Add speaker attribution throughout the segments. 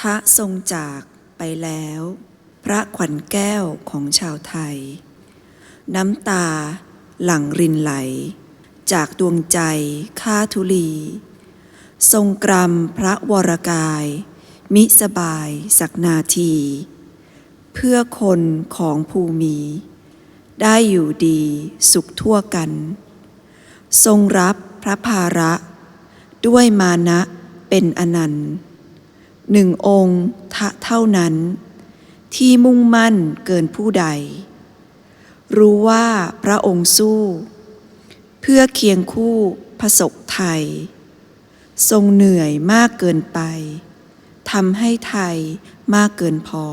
Speaker 1: ทะทรงจากไปแล้ว พระขวัญแก้วของชาวไทย น้ำตาหลั่งรินไหล จากดวงใจข้าทุลี ทรงกรำพระวรกาย มิสบายสักนาที เพื่อคนของภูมิ ได้อยู่ดีสุขทั่วกัน ทรงรับพระภาระ ด้วยมานะเป็นอนันต์ หนึ่งองค์ทะเท่านั้น ที่มุ่งมั่นเกินผู้ใด รู้ว่าพระองค์สู้ เพื่อเคียงคู่พระศกไทย ทรงเหนื่อยมากเกินไปทำให้ไทยมากเกินพอ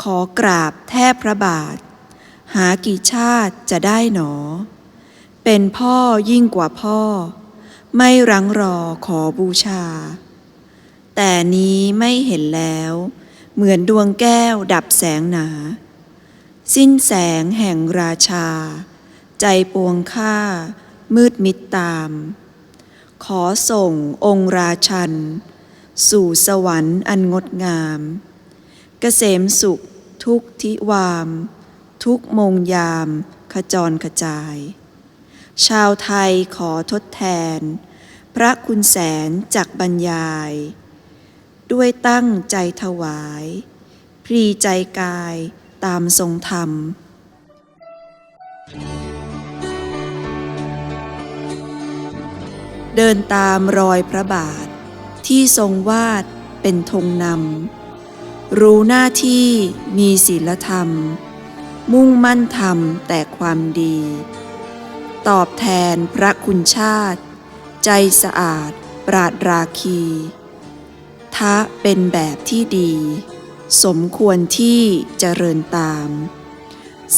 Speaker 1: ขอกราบแทบพระบาท หากี่ชาติจะได้หนอ เป็นพ่อยิ่งกว่าพ่อ ไม่รังรอขอบูชา แต่นี้ไม่เห็นแล้ว เหมือนดวงแก้วดับแสงหนา สิ้นแสงแห่งราชา ใจปวงข้ามืดมิดตาม ขอส่งองค์ราชัน สู่สวรรค์อันงดงามเกษมสุขทุกทิวาม ทุกมงยามขจรกระจาย ชาวไทยขอทดแทน พระคุณแสนจักบรรยาย ด้วยตั้งใจถวาย พรีใจกายตามทรงธรรม เดินตามรอยพระบาท ที่ทรงวาดเป็นธงนำ รู้หน้าที่มีศีลธรรม มุ่งมั่นทำแต่ความดี ตอบแทนพระคุณชาติ ใจสะอาดปราดราคี ทะเป็นแบบที่ดี สมควรที่เจริญตาม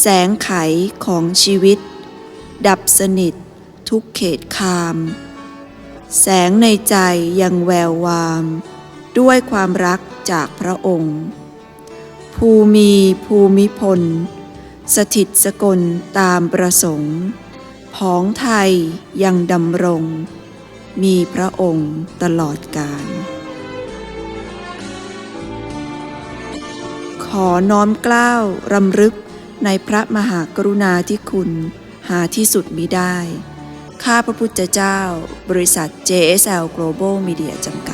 Speaker 1: แสงไขของชีวิต ดับสนิททุกเขตคาม แสงในใจยังแวววาม ด้วยความรักจากพระองค์ ภูมีภูมิพล สถิตสกลตามประสงค์ผองไทยยังดำรง มีพระองค์ตลอดกาล อน้อมเกล้าวรำลึกในพระมหากรุณาธิคุณหาที่สุดมิได้ ข้าพระพุทธเจ้า บริษัท JSL Global Media จำกัด